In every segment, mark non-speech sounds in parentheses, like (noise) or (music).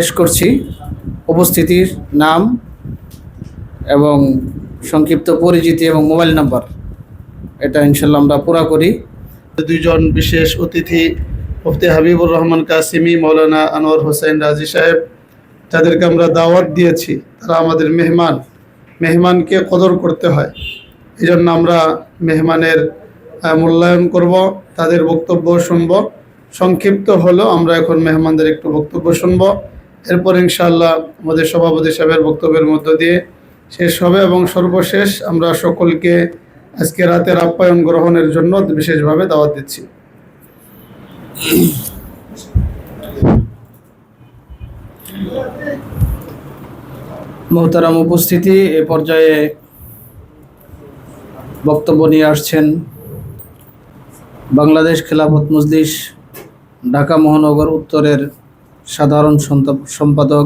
শেষ করছি। উপস্থিতির নাম এবং সংক্ষিপ্ত পরিচিতি এবং মোবাইল নাম্বার, এটা ইনশাল্লাহ আমরা পুরা করি। দুইজন বিশেষ অতিথি, মুফতি হাবিবুর রহমান কাসিমি, মৌলানা আনোয়ার হোসেন রাজি সাহেব, যাদেরকে আমরা দাওয়াত দিয়েছি, তারা আমাদের মেহমান। মেহমানকে কদর করতে হয়। এই জন্য আমরা মেহমানের মূল্যায়ন করব, তাদের বক্তব্য শুনব। সংক্ষিপ্ত হলো আমরা এখন মেহমানদের একটু বক্তব্য শুনব। এরপর ইনশাআল্লাহ আমাদের সভাপতি সাহেবের বক্তব্যের মধ্য দিয়ে শেষ হবে এবং সর্বশেষ আমরা সকলকে আজকে রাতের আপ্যায়ন গ্রহণের জন্য বিশেষভাবে দাওয়াত দিচ্ছি। মোহতারাম উপস্থিতি, এ পর্যায়ে বক্তব্য নিয়ে আসছেন বাংলাদেশ খেলাফত মজলিস, ঢাকা মহানগর উত্তরের সাধারণ সন্ত- সম্পাদক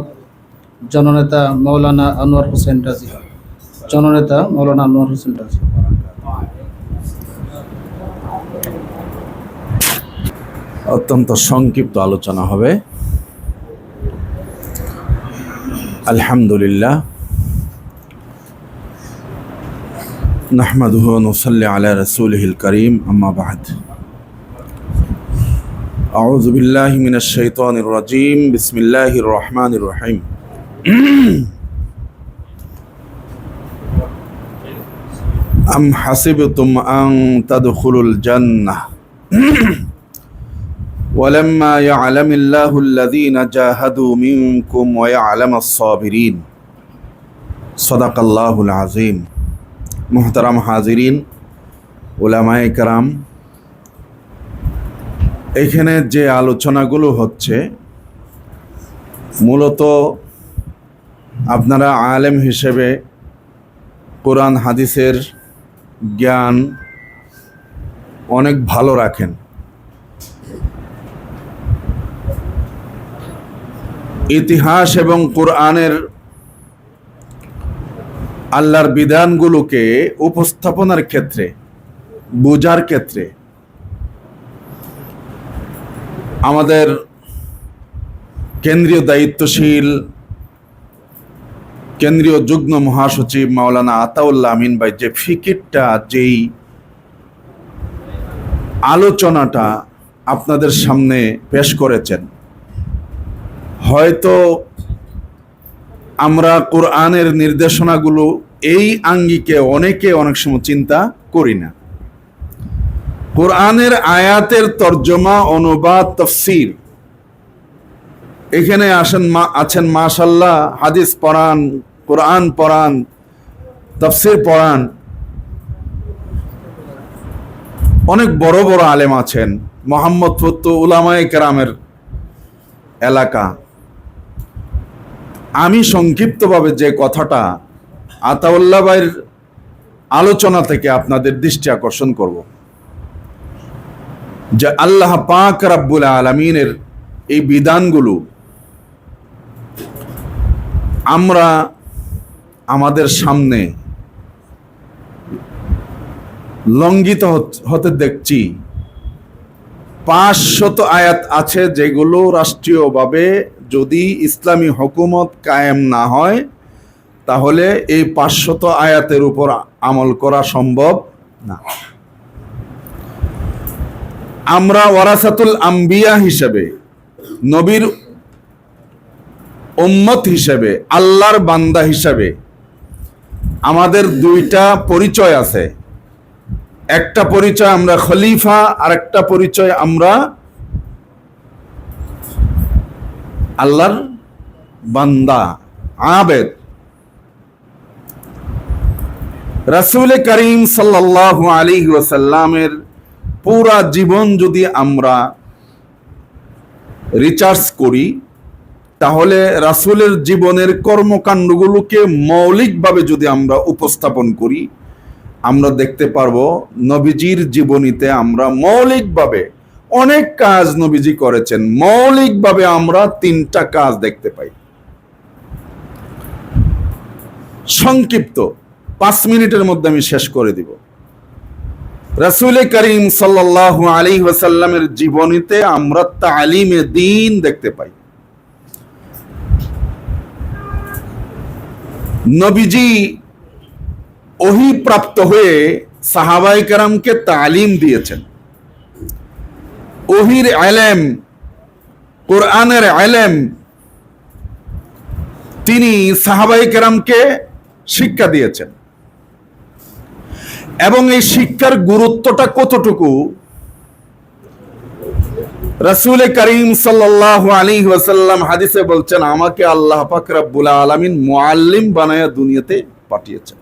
জননেতা মৌলানা আনোয়ার হোসেন রাজি জননেতা মৌলানা আনোয়ার হোসেন রাজি অত্যন্ত সংক্ষিপ্ত আলোচনা হবে আলহামদুলিল্লাহ نحمده ونصلي على رسوله الكريم أما بعد أعوذ بالله من الشيطان الرجيم بسم الله الرحمن الرحيم أم حسبتم أن تدخلوا الجنة ولما يعلم الله الذين جاهدوا منكم ويعلم الصابرين صدق الله العظيم محترم حاضرين ওলামায়ে কারাম এখানে যে আলোচনাগুলো হচ্ছে, মূলত আপনারা আলেম হিসেবে কোরআন, হাদিসের জ্ঞান অনেক ভালো রাখেন। ইতিহাস এবং কোরআনের আল্লাহর বিধানগুলোকে উপস্থাপনার ক্ষেত্রে, বোঝার ক্ষেত্রে আমাদের কেন্দ্রীয় দায়িত্বশীল, কেন্দ্রীয় যুগ্ম মহাসচিব মাওলানা আতাউল্লাহ আমিন ভাই, যে ফিকিরটা, যেই আলোচনাটা আপনাদের সামনে পেশ করেছেন। হয়তো আমরা কোরআনের নির্দেশনাগুলো এই আঙ্গিকে অনেকে অনেক সময় চিন্তা করি না। কোরআনের আয়াতের তর্জমা, অনুবাদ, তফসির। এখানে আসেন মা আছেন মাশাল্লাহ, হাদিস পড়ান, কোরআন পড়ান, তফসির পড়ান। অনেক বড় বড় আলেম আছেন মোহাম্মদ ফত্তু উলামায়ে কেরামের এলাকা। আমি সংক্ষিপ্তভাবে যে কথাটা আতাউল্লাহ ভাইয়ের আলোচনা থেকে আপনাদের দৃষ্টি আকর্ষণ করব। যে আল্লাহ পাক রাব্বুল আলমিনের এই বিধানগুলো আমরা আমাদের সামনে লঙ্ঘিত হত- দেখছি। পাঁচশত আয়াত আছে যেগুলো রাষ্ট্রীয়ভাবে যদি ইসলামী হকুমত কায়েম না হয়, তাহলে এই পাঁচশত আয়াতের উপর আমল করা সম্ভব না। আমরা ওয়ারাসাতুল আম্বিয়া হিসেবে, নবীর উম্মত হিসেবে, আল্লাহর বান্দা হিসেবে আমাদের দুইটা পরিচয় আছে। একটা পরিচয় আমরা খলিফা আর একটা পরিচয় আমরা আল্লাহর বান্দা, আবেদ। রাসূল করিম সাল্লাল্লাহু আলাইহি ওয়াসাল্লামের পুরা জীবন যদি আমরা রিচার্জ করি, তাহলে রাসূলের জীবনের কর্মকাণ্ডগুলোকে মৌলিকভাবে যদি আমরা উপস্থাপন করি, আমরা দেখতে পারব নবীজির জীবনীতে আমরা মৌলিকভাবে অনেক কাজ নবীজি করেছেন। মৌলিকভাবে আমরা তিনটা কাজ দেখতে পাই। সংক্ষিপ্ত, পাঁচ মিনিটের মধ্যে আমি শেষ করে দিব। রসুল করিম সাল্লাহ আলী ওসাল্লামের জীবনীতে আমরা তালিমে দিন দেখতে পাই। নবীজি প্রাপ্ত হয়ে সাহাবাই কারামকে তালিম দিয়েছেন। ওহির আলেম, কোরআনের আলেম, তিনি সাহাবাই কারামকে শিক্ষা দিয়েছেন। এবং এই শিক্ষার গুরুত্বটা কতটুকু? রাসূল করিম সাল্লাল্লাহু আলাইহি ওয়াসাল্লাম হাদিসে বলছেন, আমাকে আল্লাহ পাক আলামিন মুআল্লিম বানায়া দুনিয়াতে পাঠিয়েছেন।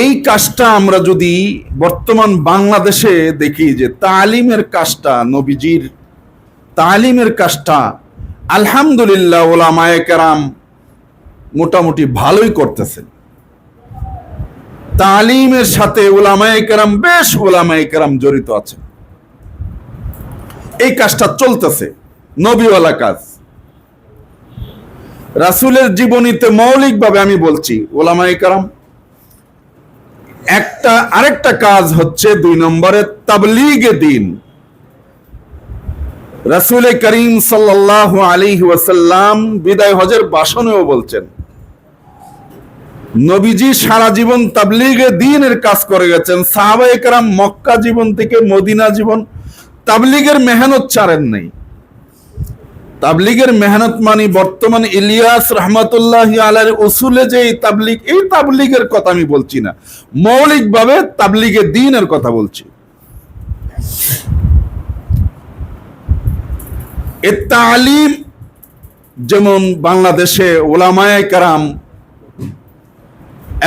এই কাজটা আমরা যদি বর্তমান বাংলাদেশে দেখি যে তালিমের কাজটা নবীজির তালিমের কাজটা, আলহামদুলিল্লাহ ওলামায়ে কেরাম মোটামুটি ভালোই করতেছেন। তালিমের সাথে ওলামায়ে কেরাম বেশ ওলামায়ে কেরাম জড়িত আছেন। এই কাজটা চলতেছে, নবীওয়ালা কাজ। রাসূলের জীবনীতে মৌলিকভাবে আমি বলছি ওলামায়ে কেরাম, একটা আরেকটা কাজ হচ্ছে দুই নম্বরে তাবলিগে দিন। রাসূল করিম সাল্লাল্লাহু আলাইহি ওয়াসাল্লাম বিদায় হজের ভাষণেও বলছেন নবীজি সারা জীবন তাবলিগে দিনের কাজ করে গেছেন। সাহাবায়ে কেরাম মক্কা জীবন থেকে মদিনা জীবন তাবলিগের মেহনত ছাড়েন নাই। তাবলিগের মেহনত মানে বর্তমান ইলিয়াস রহমতুল্লাহ আলার উসুলে যে এই তাবলিগ, এই তাবলিগের কথা আমি বলছি না। মৌলিকভাবে তাবলিগে দিনের কথা বলছি। এ তালিম যেমন বাংলাদেশে ওলামায়ে কারাম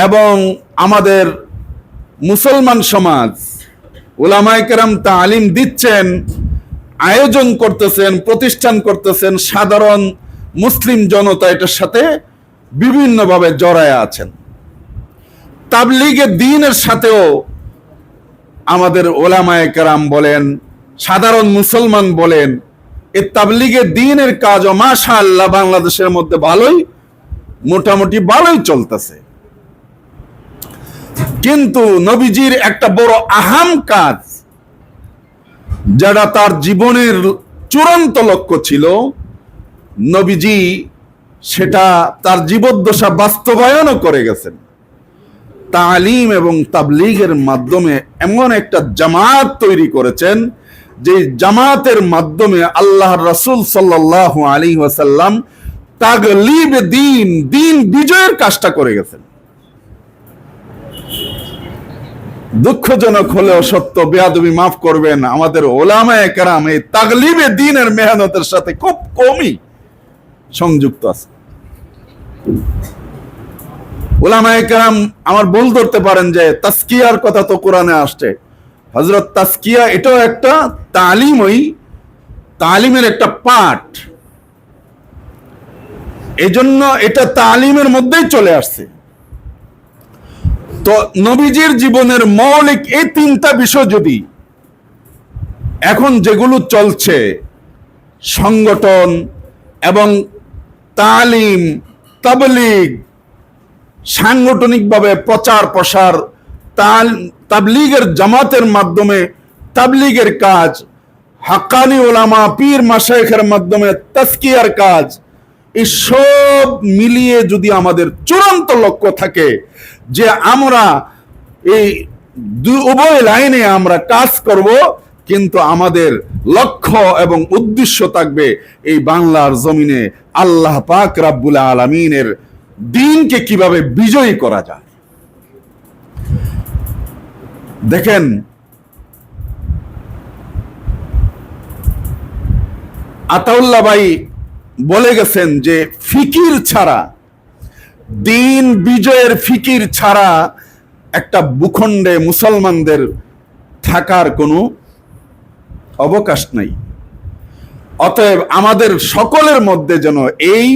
এবং আমাদের মুসলমান সমাজ ওলামায়ে কেরাম তালিম দিচ্ছেন, আয়োজন করতেছেন, প্রতিষ্ঠান করতেছেন, সাধারণ মুসলিম জনতা এটার সাথে বিভিন্নভাবে জড়ায় আছেন। তাবলিগে দিনের সাথেও আমাদের ওলামায়ে কেরাম বলেন, সাধারণ মুসলমান বলেন, এ তাবলিগে দিনের কাজও মাশা আল্লাহ বাংলাদেশের মধ্যে ভালোই, মোটামুটি ভালোই চলতেছে। কিন্তু নবীজির একটা বড় আহাম কাজ যেটা তার জীবনের চূড়ান্ত লক্ষ্য ছিল, নবীজি সেটা তার জীবদ্দশা বাস্তবায়নও করে গেছেন। তালিম এবং তাবলিগের মাধ্যমে এমন একটা জামাত তৈরি করেছেন যে জামাতের মাধ্যমে আল্লাহ রসুল সাল্লাহ আলী ওয়াসাল্লাম তাগলিব, দিন দিন বিজয়ের কাজটা করে গেছেন। দুঃখজনক হলেও সত্য, বেয়াদবি মাফ করবেন আমাদের ওলামায়ে কেরাম এই তাগলিবে দিনের মেহনতের সাথে খুব কমই সংযুক্ত আছে। কেরাম আমার ভুল ধরতে পারেন যে তাস্কিয়ার কথা তো কোরআনে আসছে। হজরত তাস্কিয়া এটাও একটা তালিমই তালিমের একটা পাঠ। এজন্য এটা তালিমের মধ্যেই চলে আসছে। তো নবীজির জীবনের মৌলিক এই তিনটা বিষয় যদি এখন যেগুলো চলছে, সংগঠন এবং তালিম, তাবলিগ, সাংগঠনিকভাবে প্রচার, প্রসার, তাল, তাবলিগের জামাতের মাধ্যমে, তাবলিগের কাজ, হাক্কানি ওলামা পীর মাসাইখের মাধ্যমে তাস্কিয়ার কাজ এই সব মিলিয়ে যদি আমাদের চূড়ান্ত লক্ষ্য থাকে যে আমরা এই উভয় লাইনে আমরা কাজ করব, কিন্তু আমাদের লক্ষ্য এবং উদ্দেশ্য থাকবে এই বাংলার জমিনে আল্লাহ পাক রাব্বুল আলমিনের দিনকে কীভাবে বিজয়ী করা যায়। দেখেন, আতাউল্লাহ ভাই বলে গেছেন যে ফিকির ছাড়া, দিন বিজয়ের ফিকির ছাড়া একটা ভূখণ্ডে মুসলমানদের থাকার কোনো অবকাশ নাই। অতএব আমাদের সকলের মধ্যে যেন এই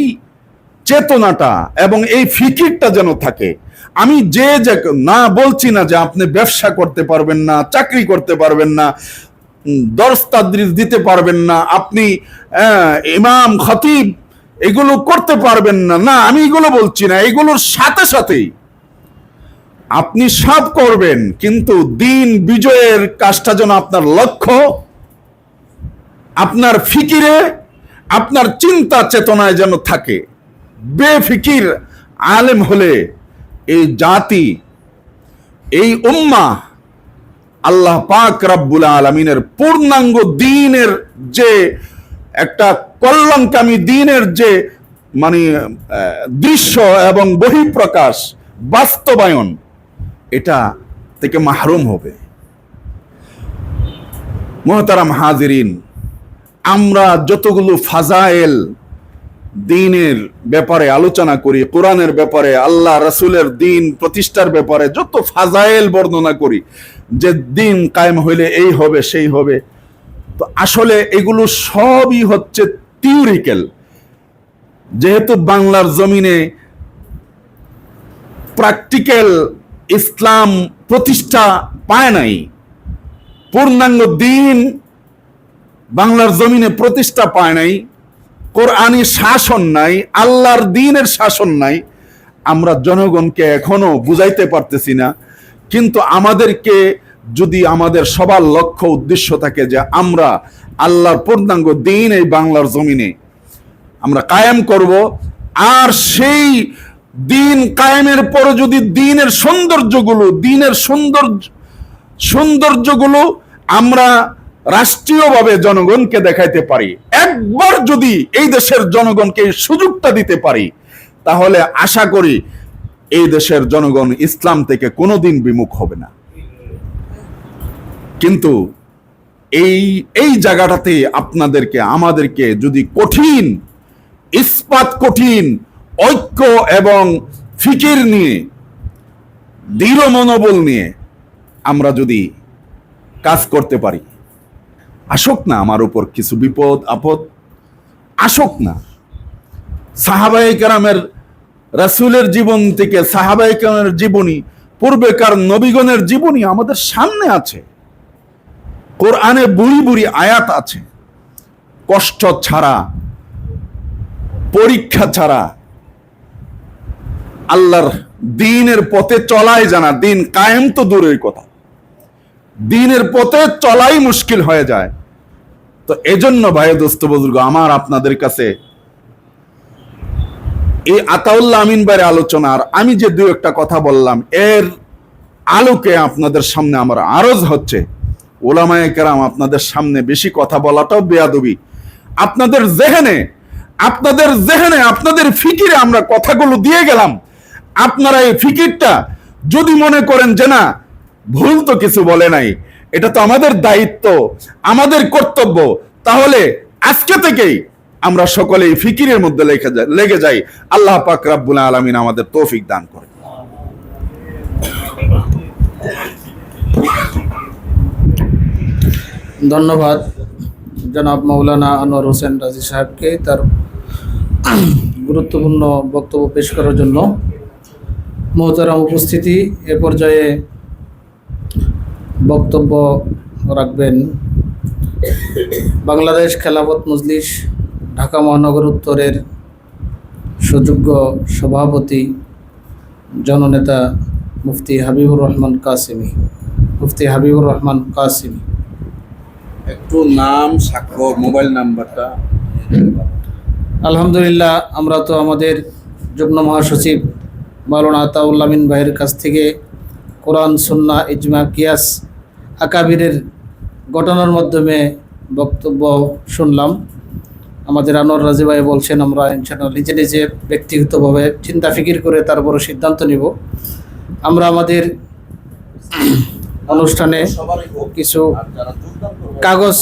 চেতনাটা এবং এই ফিকিরটা যেন থাকে। আমি যে যে না বলছি না যে আপনি ব্যবসা করতে পারবেন না, চাকরি করতে পারবেন না দর্শ দিতে পারবেন না আপনি আহ, ইমাম খতিব এগুলো করতে পারবেন না। না আমি এগুলো বলছি না এগুলোর সাথে সাথেই আপনি সব করবেন কিন্তু দিন বিজয়ের কাজটা যেন আপনার লক্ষ্য আপনার ফিকিরে আপনার চিন্তা চেতনায় যেন থাকে। বেফিকির আলেম হলে এই জাতি এই উম্মা আল্লাহ পাক রাব্বুল আলমিনের পূর্ণাঙ্গ দিনের যে একটা কল্যাণকামী দিনের যে মানে দৃশ্য এবং বহিঃপ্রকাশ, বাস্তবায়ন, এটা থেকে মাহরুম হবে। মোহতারাম হাজিরিন, আমরা যতগুলো ফাজায়েল দিনের ব্যাপারে আলোচনা করি, কোরআনের ব্যাপারে, আল্লাহ রসুলের দিন প্রতিষ্ঠার ব্যাপারে যত ফাজায়েল বর্ণনা করি, যে দিন কায়েম হইলে এই হবে, সেই হবে। তো আসলে এগুলো সবই হচ্ছে থিওরিক্যাল যেহেতু বাংলার জমিনে প্র্যাকটিক্যাল ইসলাম প্রতিষ্ঠা পায় নাই, পূর্ণাঙ্গ দিন বাংলার জমিনে প্রতিষ্ঠা পায় নাই কোরআনী শাসন নাই, আল্লাহর দিনের শাসন নাই, আমরা জনগণকে এখনও বুঝাইতে পারতেছি না। কিন্তু আমাদেরকে যদি আমাদের সবার লক্ষ্য উদ্দেশ্য থাকে যে আমরা আল্লাহর পূর্ণাঙ্গ দিন এই বাংলার জমিনে আমরা কায়েম করব, আর সেই দিন কায়েমের পরে যদি দিনের সৌন্দর্যগুলো, দিনের সৌন্দর্য, সৌন্দর্যগুলো আমরা রাষ্ট্রীয়ভাবে জনগণকে দেখাইতে পারি। একবার যদি এই দেশের জনগণকে এই সুযোগটা দিতে পারি, তাহলে আশা করি এই দেশের জনগণ ইসলাম থেকে কোনোদিন বিমুখ হবে না। কিন্তু এই এই জায়গাটাতে আপনাদেরকে, আমাদেরকে যদি কঠিন, ইস্পাত কঠিন, ঐক্য এবং ফিকির নিয়ে, দৃঢ় মনোবল নিয়ে আমরা যদি কাজ করতে পারি আসুক না আমার উপর কিছু বিপদ, আপদ, আসুক না। সাহাবাই কারামের রাসুলের জীবন থেকে সাহাবাই কারামের জীবনী, পূর্বেকার নবীগণের জীবনী আমাদের সামনে আছে। কোরআনে বুড়ি বুড়ি আয়াত আছে। কষ্ট ছাড়া, পরীক্ষা ছাড়া, আল্লাহর দিনের পথে চলাই জানা দিন কায়েম তো দূরের কথা। দিনের পথে চলাই মুশকিল হয়ে যায়। তো এজন্য ভাই দোস্ত বুজুর্গ, আমার আপনাদের কাছে এই আতাউল্লাহ আমিন বাইরে আলোচনা, আর আমি যে দু একটা কথা বললাম, এর আলোকে আপনাদের সামনে আমার আরজ হচ্ছে। ওলামায়ে কেরাম আপনাদের সামনে বেশি কথা বলাটাও বেয়াদবি। আপনাদের জেহেনে আপনাদের জেহেনে, আপনাদের ফিকিরে আমরা কথাগুলো দিয়ে গেলাম। আপনারা এই ফিকিরটা যদি মনে করেন যে না ভুল তো কিছু বলে নাই। এটা তো আমাদের দায়িত্ব, আমাদের কর্তব্য। তাহলে আজকে থেকেই আমরা সকলে এই ফিকিরের মধ্যে লেগে যাই লেগে যাই। আল্লাহ পাক রাব্বুল আলামিন আমাদের তৌফিক দান করে ধন্যবাদ জনাব মৌলানা আনোয়ার হোসেন রাজি সাহেবকে তার গুরুত্বপূর্ণ বক্তব্য পেশ করার জন্য। মহতারাম উপস্থিতি, এ পর্যায়ে বক্তব্য রাখবেন। বাংলাদেশ খেলাফত মজলিস ঢাকা মহানগর উত্তরের সুযোগ্য সভাপতি জননেতা মুফতি হাবিবুর রহমান কাসিমি। মুফতি হাবিবুর রহমান কাসিমি। একটু নাম স্বাক্ষর মোবাইল নাম্বারটা। আলহামদুলিল্লাহ আমরা তো আমাদের যুগ্ম মহাসচিব মাওলানা আতাউল্লামিন ভাইয়ের কাছ থেকে কোরআন সুন্না ইজমা, কিয়াস আকাবিরের ঘটনার মাধ্যমে বক্তব্য শুনলাম। আমাদের আনোয়ার রাজি ভাই বলছেন, আমরা ইনশাল্লাহ নিজে নিজে ব্যক্তিগতভাবে চিন্তা, ফিকির করে তারপরে সিদ্ধান্ত নিব। আমরা আমাদের (clears throat) অনুষ্ঠানে কিছু কাগজ